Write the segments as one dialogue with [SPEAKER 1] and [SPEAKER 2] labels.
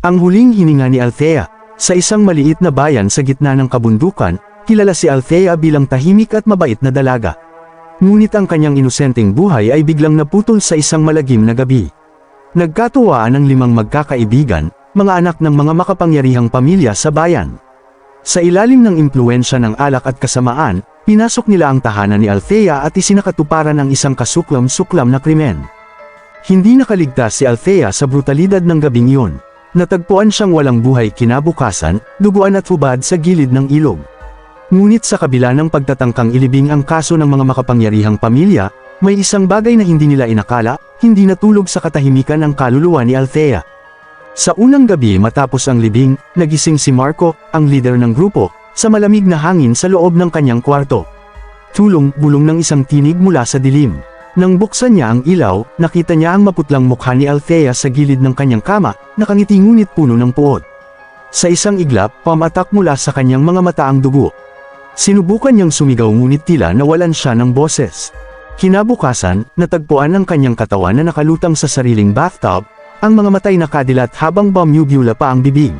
[SPEAKER 1] Ang huling hininga ni Althea, sa isang maliit na bayan sa gitna ng kabundukan, kilala si Althea bilang tahimik at mabait na dalaga. Ngunit ang kanyang inosenteng buhay ay biglang naputol sa isang malagim na gabi. Nagkatuwaan ang limang magkakaibigan, mga anak ng mga makapangyarihang pamilya sa bayan. Sa ilalim ng impluensya ng alak at kasamaan, pinasok nila ang tahanan ni Althea at isinakatuparan ang isang kasuklam-suklam na krimen. Hindi nakaligtas si Althea sa brutalidad ng gabing iyon. Natagpuan siyang walang buhay kinabukasan, duguan at hubad sa gilid ng ilog. Ngunit sa kabila ng pagtatangkang ilibing ang kaso ng mga makapangyarihang pamilya, may isang bagay na hindi nila inakala, hindi natulog sa katahimikan ang kaluluwa ni Althea. Sa unang gabi matapos ang libing, nagising si Marco, ang leader ng grupo, sa malamig na hangin sa loob ng kanyang kwarto. Tulong, bulong ng isang tinig mula sa dilim. Nang buksan niya ang ilaw, nakita niya ang maputlang mukha ni Althea sa gilid ng kanyang kama, nakangiti ngunit puno ng puot. Sa isang iglap, pamatak mula sa kanyang mga mata ang dugo. Sinubukan niyang sumigaw ngunit tila nawalan siya ng boses. Kinabukasan, natagpuan ang kanyang katawan na nakalutang sa sariling bathtub, ang mga matay nakadilat habang bumubula pa ang bibig.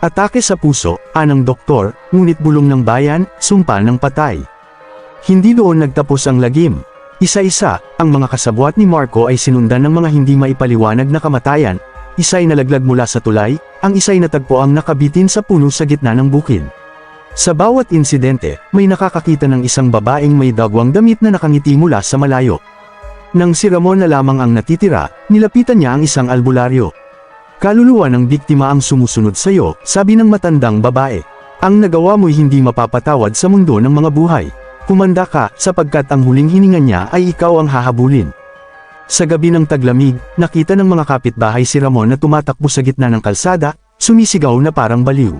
[SPEAKER 1] Atake sa puso, anang doktor, ngunit bulong ng bayan, sumpa ng patay. Hindi doon nagtapos ang lagim. Isa-isa, ang mga kasabwat ni Marco ay sinundan ng mga hindi maipaliwanag na kamatayan, isa'y nalaglag mula sa tulay, ang isa'y natagpo ang nakabitin sa puno sa gitna ng bukid. Sa bawat insidente, may nakakakita ng isang babaeng may dagwang damit na nakangiti mula sa malayo. Nang si Ramon na lamang ang natitira, nilapitan niya ang isang albularyo. Kaluluwa ng biktima ang sumusunod sa iyo, sabi ng matandang babae. Ang nagawa mo'y hindi mapapatawad sa mundo ng mga buhay. Kumanda ka, sapagkat ang huling hininga niya ay ikaw ang hahabulin. Sa gabi ng taglamig, nakita ng mga kapitbahay si Ramon na tumatakbo sa gitna ng kalsada, sumisigaw na parang baliw.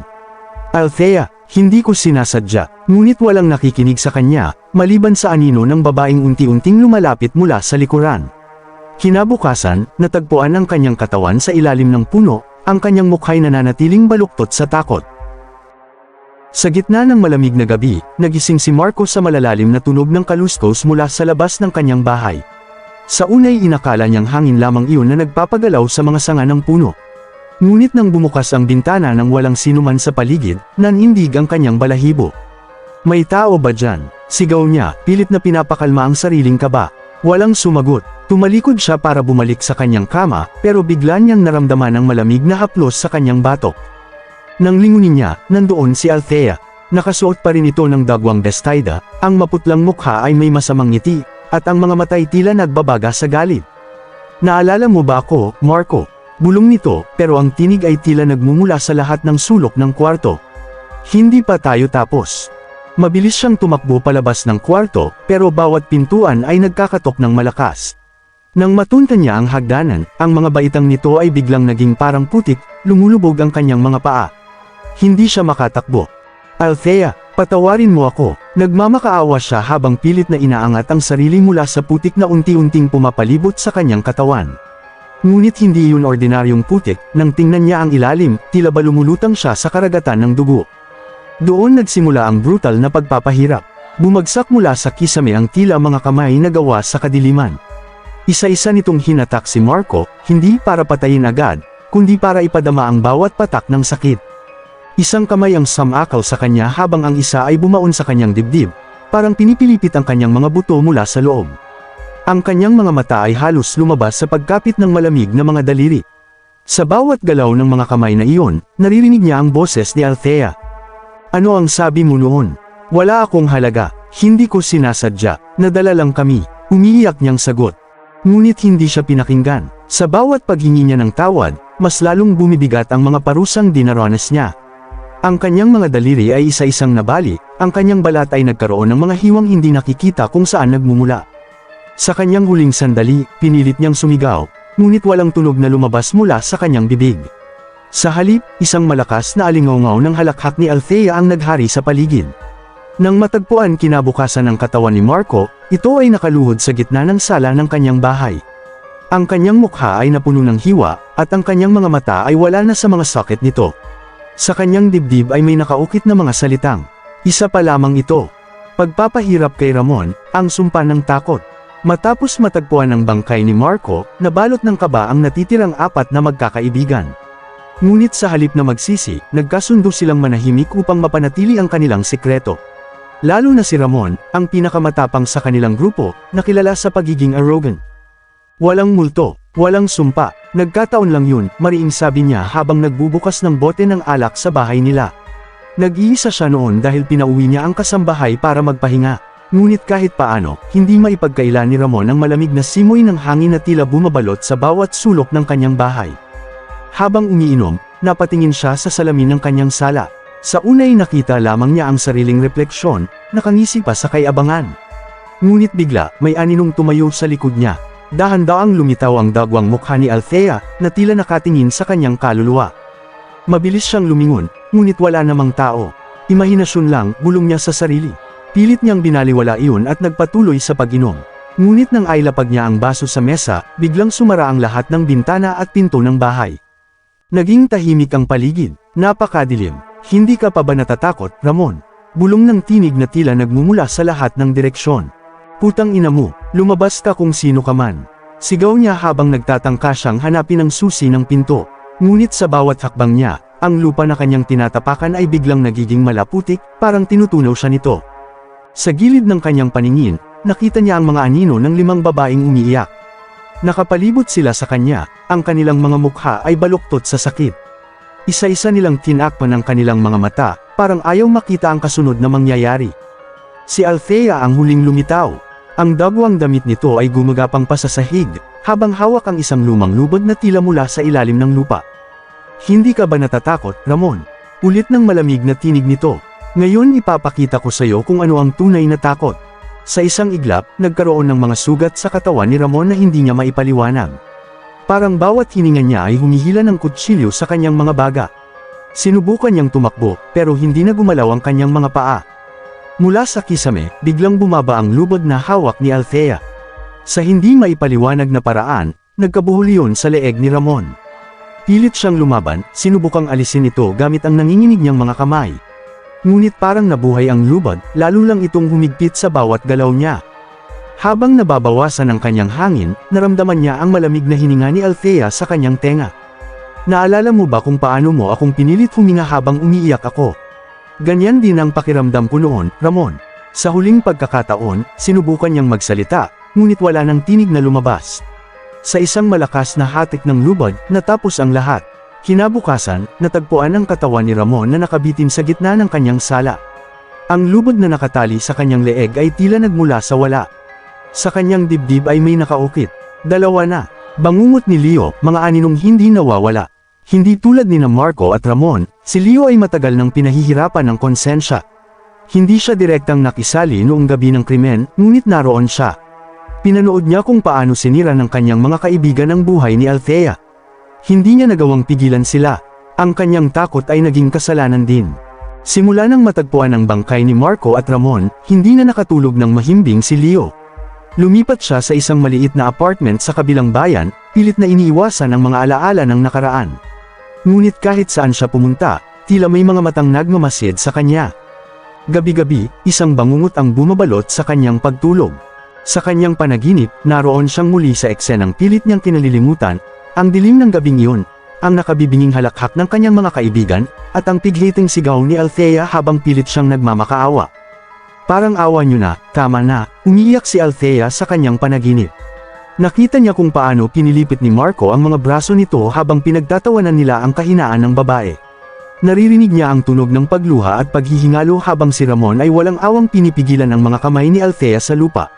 [SPEAKER 1] Althea, hindi ko sinasadya, ngunit walang nakikinig sa kanya, maliban sa anino ng babaeng unti-unting lumalapit mula sa likuran. Kinabukasan, natagpuan ang kanyang katawan sa ilalim ng puno, ang kanyang mukha'y nananatiling baluktot sa takot. Sa gitna ng malamig na gabi, nagising si Marco sa malalalim na tunog ng kaluskos mula sa labas ng kanyang bahay. Sa unay inakala niyang hangin lamang iyon na nagpapagalaw sa mga sanga ng puno. Ngunit nang bumukas ang bintana ng walang sinuman sa paligid, nanindig ang kanyang balahibo. May tao ba dyan? Sigaw niya, pilit na pinapakalma ang sariling kaba. Walang sumagot. Tumalikod siya para bumalik sa kanyang kama, pero bigla niyang naramdaman ang malamig na haplos sa kanyang batok. Nang lingunin niya, nandoon si Althea. Nakasuot pa rin ito ng dagwang bestida, ang maputlang mukha ay may masamang ngiti, at ang mga matay tila nagbabaga sa galit. Naalala mo ba ako, Marco? Bulong nito, pero ang tinig ay tila nagmumula sa lahat ng sulok ng kwarto. Hindi pa tayo tapos. Mabilis siyang tumakbo palabas ng kwarto, pero bawat pintuan ay nagkakatok ng malakas. Nang matuntan niya ang hagdanan, ang mga baitang nito ay biglang naging parang putik, lumulubog ang kanyang mga paa. Hindi siya makatakbo. Althea, patawarin mo ako. Nagmamakaawa siya habang pilit na inaangat ang sarili mula sa putik na unti-unting pumapalibot sa kanyang katawan. Ngunit hindi yun ordinaryong putik, nang tingnan niya ang ilalim, tila ba lumulutang siya sa karagatan ng dugo. Doon nagsimula ang brutal na pagpapahirap. Bumagsak mula sa kisame ang tila mga kamay na gawa sa kadiliman. Isa-isa nitong hinatak si Marco, hindi para patayin agad, kundi para ipadama ang bawat patak ng sakit. Isang kamay ang samakaw sa kanya habang ang isa ay bumaon sa kanyang dibdib, parang pinipilipit ang kanyang mga buto mula sa loob. Ang kanyang mga mata ay halos lumabas sa pagkapit ng malamig na mga daliri. Sa bawat galaw ng mga kamay na iyon, naririnig niya ang boses ni Althea. Ano ang sabi mo noon? Wala akong halaga, hindi ko sinasadya, nadala lang kami, umiiyak niyang sagot. Ngunit hindi siya pinakinggan. Sa bawat paghingi niya ng tawad, mas lalong bumibigat ang mga parusang dinaranas niya. Ang kanyang mga daliri ay isa-isang nabali, ang kanyang balat ay nagkaroon ng mga hiwang hindi nakikita kung saan nagmumula. Sa kanyang huling sandali, pinilit niyang sumigaw, ngunit walang tunog na lumabas mula sa kanyang bibig. Sa halip, isang malakas na alingaw ng halakhak ni Althea ang naghari sa paligid. Nang matagpuan kinabukasan ng katawan ni Marco, ito ay nakaluhod sa gitna ng sala ng kanyang bahay. Ang kanyang mukha ay napuno ng hiwa, at ang kanyang mga mata ay wala na sa mga socket nito. Sa kanyang dibdib ay may nakaukit na mga salitang. Isa pa lamang ito. Pagpapahirap kay Ramon, ang sumpa ng takot. Matapos matagpuan ang bangkay ni Marco, nabalot ng kaba ang natitirang apat na magkakaibigan. Ngunit sa halip na magsisi, nagkasundo silang manahimik upang mapanatili ang kanilang sikreto. Lalo na si Ramon, ang pinakamatapang sa kanilang grupo, na kilala sa pagiging arrogant. Walang multo, walang sumpa, nagkataon lang yun, mariing sabi niya habang nagbubukas ng bote ng alak sa bahay nila. Nag-iisa siya noon dahil pinauwi niya ang kasambahay para magpahinga. Ngunit kahit paano, hindi maipagkaila ni Ramon ang malamig na simoy ng hangin na tila bumabalot sa bawat sulok ng kanyang bahay. Habang umiinom, napatingin siya sa salamin ng kanyang sala. Sa unay nakita lamang niya ang sariling refleksyon, nakangisi pa sa kayabangan. Ngunit bigla, may aninong tumayo sa likod niya. Dahan-daang lumitaw ang dagwang mukha ni Althea, na tila nakatingin sa kanyang kaluluwa. Mabilis siyang lumingon, ngunit wala namang tao. Imahinasyon lang, bulong niya sa sarili. Pilit niyang binaliwala iyon at nagpatuloy sa pag-inom. Ngunit nang ailapag niya ang baso sa mesa, biglang sumara ang lahat ng bintana at pinto ng bahay. Naging tahimik ang paligid, napakadilim. Hindi ka pa ba natatakot, Ramon? Bulong ng tinig na tila nagmumula sa lahat ng direksyon. Putang ina mo, lumabas ka kung sino ka man. Sigaw niya habang nagtatangka siyang hanapin ang susi ng pinto. Ngunit sa bawat hakbang niya, ang lupa na kanyang tinatapakan ay biglang nagiging malaputik, parang tinutunaw siya nito. Sa gilid ng kanyang paningin, nakita niya ang mga anino ng limang babaeng umiiyak. Nakapalibot sila sa kanya, ang kanilang mga mukha ay baluktot sa sakit. Isa-isa nilang tinakpan ang kanilang mga mata, parang ayaw makita ang kasunod na mangyayari. Si Althea ang huling lumitaw. Ang dagwang damit nito ay gumagapang pa sa sahig, habang hawak ang isang lumang lubod na tila mula sa ilalim ng lupa. Hindi ka ba natatakot, Ramon? Ulit ng malamig na tinig nito. Ngayon ipapakita ko sa iyo kung ano ang tunay na takot. Sa isang iglap, nagkaroon ng mga sugat sa katawan ni Ramon na hindi niya maipaliwanag. Parang bawat hininga niya ay humihila ng kutsilyo sa kanyang mga baga. Sinubukan niyang tumakbo, pero hindi na gumalaw ang kanyang mga paa. Mula sa kisame, biglang bumaba ang lubod na hawak ni Althea. Sa hindi maipaliwanag na paraan, nagkabuhol yun sa leeg ni Ramon. Pilit siyang lumaban, sinubukang alisin ito gamit ang nanginginig niyang mga kamay. Ngunit parang nabuhay ang lubod, lalo lang itong humigpit sa bawat galaw niya. Habang nababawasan ang kanyang hangin, naramdaman niya ang malamig na hininga ni Althea sa kanyang tenga. Naalala mo ba kung paano mo akong pinilit huminga habang umiiyak ako? Ganyan din ang pakiramdam ko noon, Ramon. Sa huling pagkakataon, sinubukan niyang magsalita, ngunit wala nang tinig na lumabas. Sa isang malakas na hatik ng lubod, natapos ang lahat. Kinabukasan, natagpuan ang katawan ni Ramon na nakabitin sa gitna ng kanyang sala. Ang lubod na nakatali sa kanyang leeg ay tila nagmula sa wala. Sa kanyang dibdib ay may nakaukit. Dalawa na. Bangungot ni Leo, mga aninong hindi nawawala. Hindi tulad ni na Marco at Ramon, si Leo ay matagal nang pinahihirapan ng konsensya. Hindi siya direktang nakisali noong gabi ng krimen, ngunit naroon siya. Pinanood niya kung paano sinira ng kanyang mga kaibigan ang buhay ni Althea. Hindi niya nagawang pigilan sila. Ang kanyang takot ay naging kasalanan din. Simula nang matagpuan ang bangkay ni Marco at Ramon, hindi na nakatulog ng mahimbing si Leo. Lumipat siya sa isang maliit na apartment sa kabilang bayan, pilit na iniiwasan ang mga alaala ng nakaraan. Ngunit kahit saan siya pumunta, tila may mga matang nagmamasid sa kanya. Gabi-gabi, isang bangungot ang bumabalot sa kanyang pagtulog. Sa kanyang panaginip, naroon siyang muli sa eksenang pilit niyang kinalilimutan, ang dilim ng gabing iyon, ang nakabibinging halakhak ng kanyang mga kaibigan, at ang pighiting sigaw ni Althea habang pilit siyang nagmamakaawa. Parang awa nyo na, tama na, umiiyak si Althea sa kanyang panaginip. Nakita niya kung paano pinilipit ni Marco ang mga braso nito habang pinagtatawanan nila ang kahinaan ng babae. Naririnig niya ang tunog ng pagluha at paghihingalo habang si Ramon ay walang awang pinipigilan ang mga kamay ni Althea sa lupa.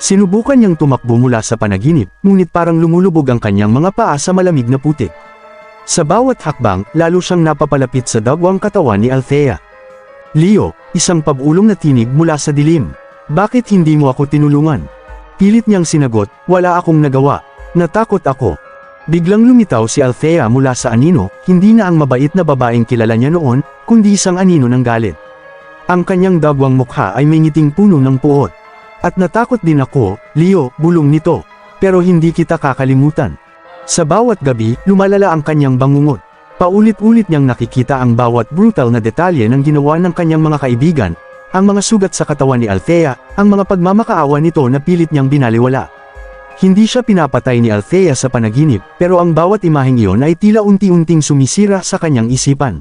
[SPEAKER 1] Sinubukan niyang tumakbo mula sa panaginip, ngunit parang lumulubog ang kanyang mga paa sa malamig na putik. Sa bawat hakbang, lalo siyang napapalapit sa dagwang katawan ni Althea. Leo, isang pabulong na tinig mula sa dilim. Bakit hindi mo ako tinulungan? Pilit niyang sinagot, wala akong nagawa. Natakot ako. Biglang lumitaw si Althea mula sa anino, hindi na ang mabait na babaeng kilala niya noon, kundi isang anino ng galit. Ang kanyang dagwang mukha ay may ngiting puno ng puot. At natakot din ako, Leo, bulong nito. Pero hindi kita kakalimutan. Sa bawat gabi, lumalala ang kanyang bangungot. Paulit-ulit niyang nakikita ang bawat brutal na detalye ng ginawa ng kanyang mga kaibigan, ang mga sugat sa katawan ni Althea, ang mga pagmamakaawa nito na pilit niyang binaliwala. Hindi siya pinapatay ni Althea sa panaginip, pero ang bawat imaheng iyon ay tila unti-unting sumisira sa kanyang isipan.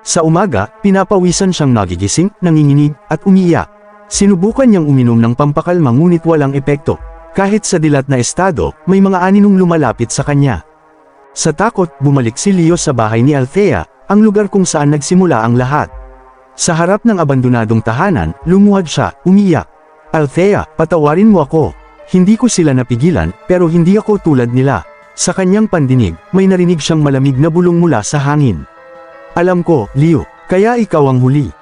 [SPEAKER 1] Sa umaga, pinapawisan siyang nagigising, nanginginig, at umiiyak. Sinubukan niyang uminom ng pampakalma ngunit walang epekto. Kahit sa dilat na estado, may mga aninong lumalapit sa kanya. Sa takot, bumalik si Leo sa bahay ni Althea, ang lugar kung saan nagsimula ang lahat. Sa harap ng abandonadong tahanan, lumuhad siya, umiyak. Althea, patawarin mo ako. Hindi ko sila napigilan, pero hindi ako tulad nila. Sa kanyang pandinig, may narinig siyang malamig na bulong mula sa hangin. Alam ko, Leo, kaya ikaw ang huli.